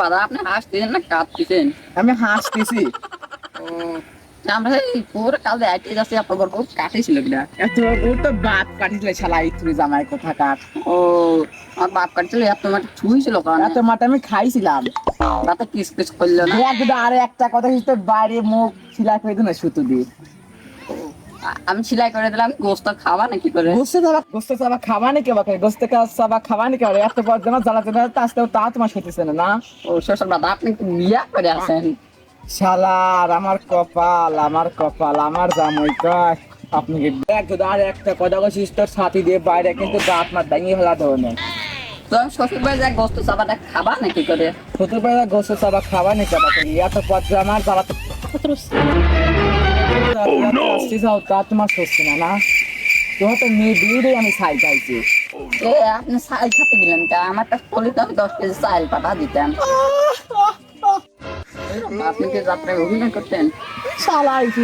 বাবা আপনি হাসতেছেন না কাঁদতেছেন। আমি হাসতেছি। ও আমরা এই কাল আইতে যাচ্ছি আপনার গল্প কাটিছিল কিনা? এত ও তো বাদ কাটিলে শালা ইতুরি জামাই কথা কাট ও আমার বাপ এত মাটি ছুঁইছিল কারণ এত আমি খাইছিলাম। রাতে কিস কিস করল না? দেখ একটা কথা বাইরে মুখ সিলাই করে দিন সুতো দিয়ে। আমি সেলাই করে দিলাম গোস্ত খাওয়া নাকি করে? গোস্তে গোস্তে খাওয়া নাকি বাকে গোস্তে সাবা খাওয়া নাকি আরে এত বড় জানা জ্বালাতে না তা তোমার না না। ও শ্বশুর বাবা আপনি বিয়া করে আছেন? শালার আমার কপাল আমার কপাল আমার জামাই কয় আপনি কি দেখ যদি আর একটা কথা কইছিস তোর সাথী দিয়ে বাইরে কিন্তু দাঁত মার দাঙিয়ে ফেলা ধরনের তো আমি শ্বশুর বাড়ি যা গোস্ত চাপাটা খাবা নাকি করে? ছোট বেলা গোস্ত চাবা খাওয়া নাকি বাকে এত পথ আমার জ্বালাতে তোমার সস্তি না না তোমার তো মেয়ে বিয়ে আমি ছাই খাইছি এ আপনি চাল খাতে দিলেন তা আমার কাছে পলি তো আমি দশ কেজি চাল পাঠা দিতেন আপনি কি রাত্রে অভিনয় করতেন সালাই ইতি